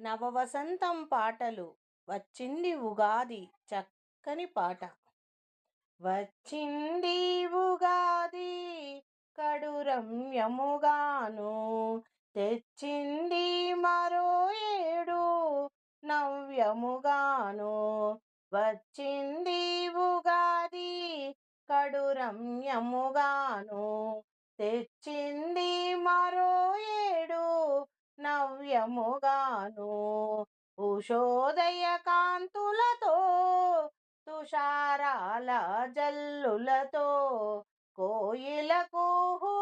నవవసంతం పాటలు వచ్చింది ఉగాది చక్కని పాట. వచ్చింది ఉగాది కడు రమ్యముగాను తెచ్చింది మరో ఏడు నవ్యముగాను. వచ్చింది ఉగాది కడు రమ్యముగాను తెచ్చింది మా నవ్యముగాను ఉషోదయ కాంతులతో తుషారాల జల్లులతో కోయిల కుహు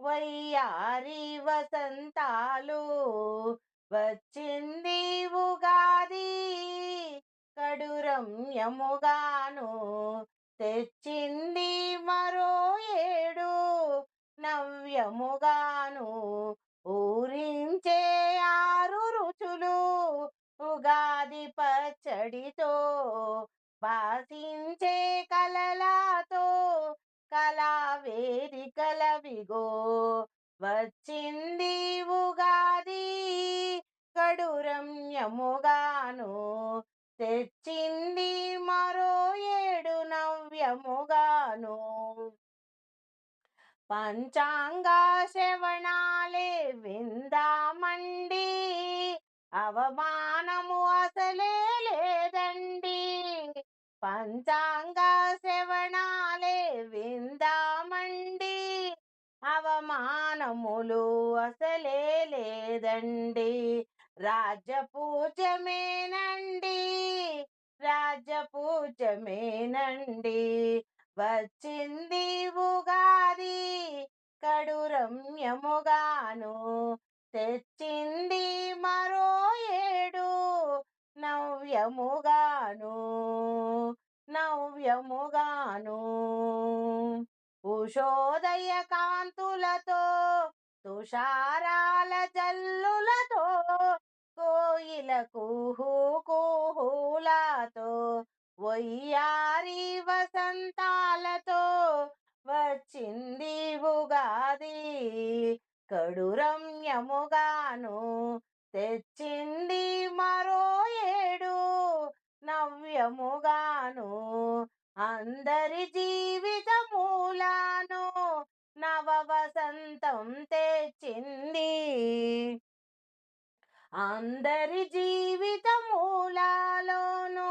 వయ్యారి వసంతాలు వచ్చింది ఉగాది. కడురమ్యముగాను తెచ్చింది నవ్యముగాను ఊరించే ఆరు రుచులు ఉగాది పచ్చడితో బాసించే కలలాతో కళా వేదికలవిగో వచ్చింది ఉగాది కడురమ్యముగాను తెచ్చింది మరో ఏడు నవ్యముగాను పంచాంగ శ్రవణాలే విందామండి. అవమానము అసలే లేదండి. పంచాంగ శ్రవణాలే విందామండి. అవమానములు అసలే లేదండి. రాజ్య పూజమేనండి రాజ్య పూజమేనండి వచ్చింది ఉగాది కడు రమ్యముగాను తెచ్చింది మరో ఏడు నవ్యముగాను. నవ్యముగాను. ఉషోదయ కాంతులతో తుషారాల జల్లులతో కోయిల కుహు కుహులతో వయ్యారి వసంతాలతో వచ్చింది ఉగాది. కడురమ్యముగాను తెచ్చింది మరో ఏడు నవ్యముగాను. అందరి జీవితమూలాను నవ వసంతం తెచ్చింది. అందరి జీవితమూలాలోను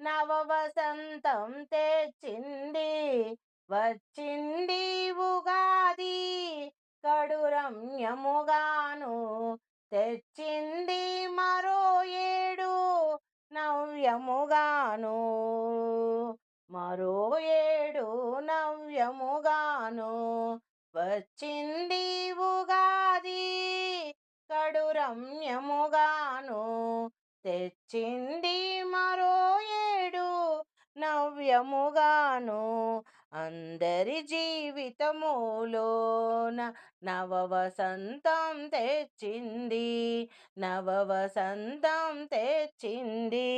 నవ వసంతం తెచ్చింది. వచ్చింది ఉగాది కడు రమ్యముగాను తెచ్చింది మరో ఏడు నవ్యముగాను. మరో ఏడు నవ్యముగాను. వచ్చింది ఉగాది కడు రమ్యముగాను తెచ్చింది మరో నవ్యముగాను అందరి జీవితములోన నవవసంతం తెచ్చింది నవ వసంతం తెచ్చింది.